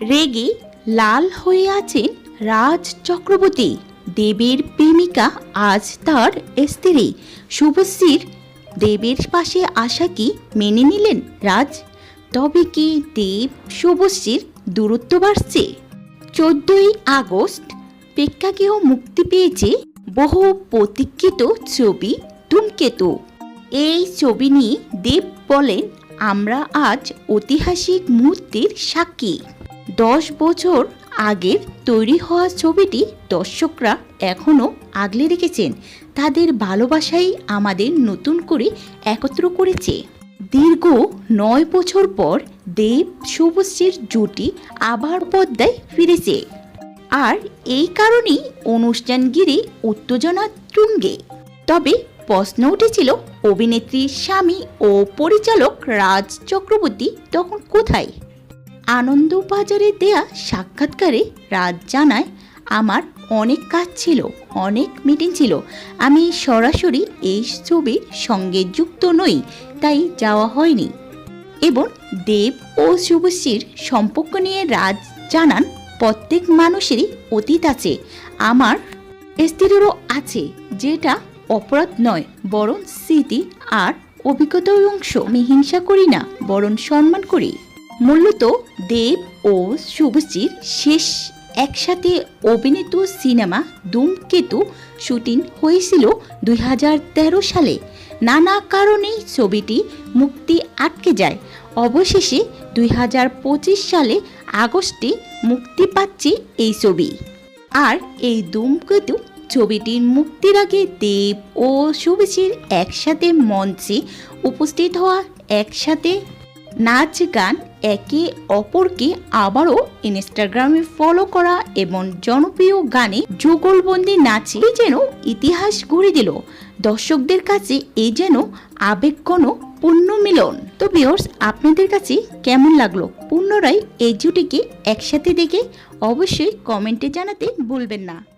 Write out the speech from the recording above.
রেগে লাল হয়ে আছেন রাজ চক্রবর্তী। দেবের প্রেমিকা আজ তার স্ত্রী। শুভশ্রীর দেবের পাশে আসা কি মেনে নিলেন রাজ? তবে কি দেব শুভশ্রীর দূরত্ব বাড়ছে? চোদ্দই আগস্ট প্রেক্ষাগৃহ মুক্তি পেয়েছে বহু প্রতীক্ষিত ছবি ধূমকেতু। এই ছবি নিয়ে দেব বলেন, আমরা আজ ঐতিহাসিক মুহূর্তের সাক্ষী। দশ বছর আগের তৈরি হওয়া ছবিটি দর্শকরা এখনও আগলে রেখেছেন। তাদের ভালোবাসাই আমাদের নতুন করে একত্র করেছে। দীর্ঘ নয় বছর পর দেব শুভশ্রীর জুটি আবার পদ্মায় ফিরেছে। আর এই কারণেই অনুষ্ঠান ঘিরে উত্তেজনা তুঙ্গে। তবে প্রশ্ন উঠেছিল, অভিনেত্রীর স্বামী ও পরিচালক রাজ চক্রবর্তী তখন কোথায়? আনন্দবাজারে দেয়া সাক্ষাৎকারে রাজ জানায় আমার অনেক কাজ ছিল, অনেক মিটিং ছিল। আমি সরাসরি এই ছবির সঙ্গে যুক্ত নই, তাই যাওয়া হয়নি। এবং দেব ও শুভশ্রীর সম্পর্ক নিয়ে রাজ জানান প্রত্যেক মানুষেরই অতীত আছে, আমার স্ত্রীরও আছে, যেটা অপরাধ নয়, বরং স্মৃতি আর অভিজ্ঞতার অংশ। আমি হিংসা করি না, বরং সম্মান করি। মূলত দেব ও শুভশ্রীর শেষ একসাথে অভিনীত সিনেমা ধূমকেতু শুটিং হয়েছিল দুই হাজার তেরো সালে। নানা কারণেই ছবিটি মুক্তি আটকে যায়। অবশেষে দুই হাজার পঁচিশ সালে আগস্টে মুক্তি পাচ্ছে এই ছবি। আর এই ধূমকেতু ছবিটির মুক্তির আগে দেব ও শুভশ্রীর একসাথে মঞ্চে উপস্থিত হওয়া, একসাথে নাচ, গান একে অপরকে আবারও ইনস্টাগ্রামে ফলো করা এবং জনপ্রিয় গানে যুগলবন্দি নাচে যেন ইতিহাস গড়ে দিল। দর্শকদের কাছে এ যেন আবেগঘন পূর্ণ মিলন তো বিয়র্স আপনাদের কাছে কেমন লাগল? পুনরায় এই জুটিকে একসাথে দেখে অবশ্যই কমেন্টে জানাতে ভুলবেন না।